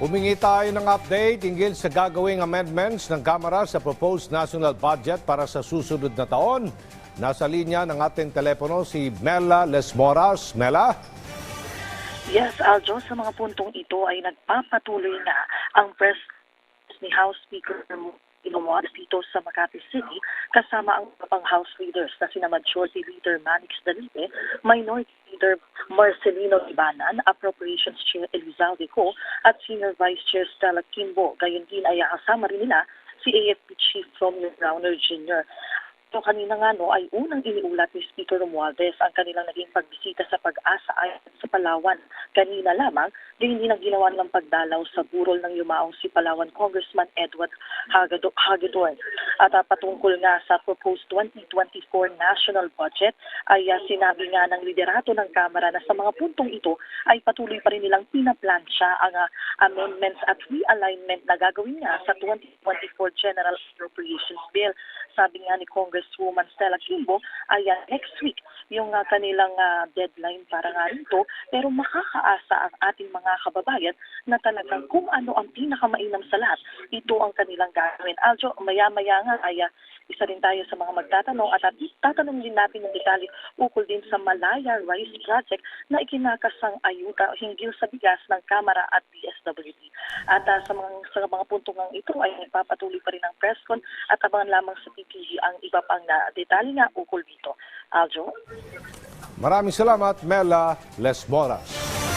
Humingi tayo ng update hinggil sa gagawing amendments ng Kamara sa proposed national budget para sa susunod na taon. Nasa linya ng ating telepono si Mela Lesmoras. Mela? Yes, Aljo, sa mga puntong ito ay nagpapatuloy na ang press ni House Speaker Inumoa dito sa Makati City kasama ang pang House leaders na sina Majority Leader Manix Dalipe, Minority Leader Marcelino Ibanan, Appropriations Chair Elizalde Co at Senior Vice Chair Stella Kimbo. Gayon din ay kasama rin nila si AFP Chief Romeo Browner Jr. So kanina nga no ay unang iniulat ni Speaker Romualdez ang kanilang naging pagbisita sa pag-asa ay Palawan. Kanina lamang, di hindi na ginawa ng pagdalaw sa burol ng yumaong si Palawan Congressman Edward Hagedorn. At uh, patungkol nga sa proposed 2024 national budget ay uh, sinabi nga ng liderato ng Kamara na sa mga puntong ito ay patuloy pa rin nilang pinaplansya ang uh, amendments at realignment na gagawin nga sa 2024 General Appropriations Bill. Sabi nga ni Congresswoman Stella Kimbo ay uh, next week yung uh, kanilang uh, deadline para nga rito pero makakaasa ang ating mga kababayan na talagang kung ano ang pinakamainam sa lahat, ito ang kanilang gagawin. Aljo, maya-maya nga ay uh, isa rin tayo sa mga magtatanong at, at tatanong din natin ng detalye ukol din sa Malaya Rice Project na ikinakasang ayuda hinggil sa bigas ng Kamara at DSWD. At uh, sa, mga, sa mga puntong ng ito ay nagpapatuloy pa rin ang presscon at abangan lamang sa PTV ang iba pang na detalye nga ukol dito. Aljo? Maraming salamat, Mela Lesmoras.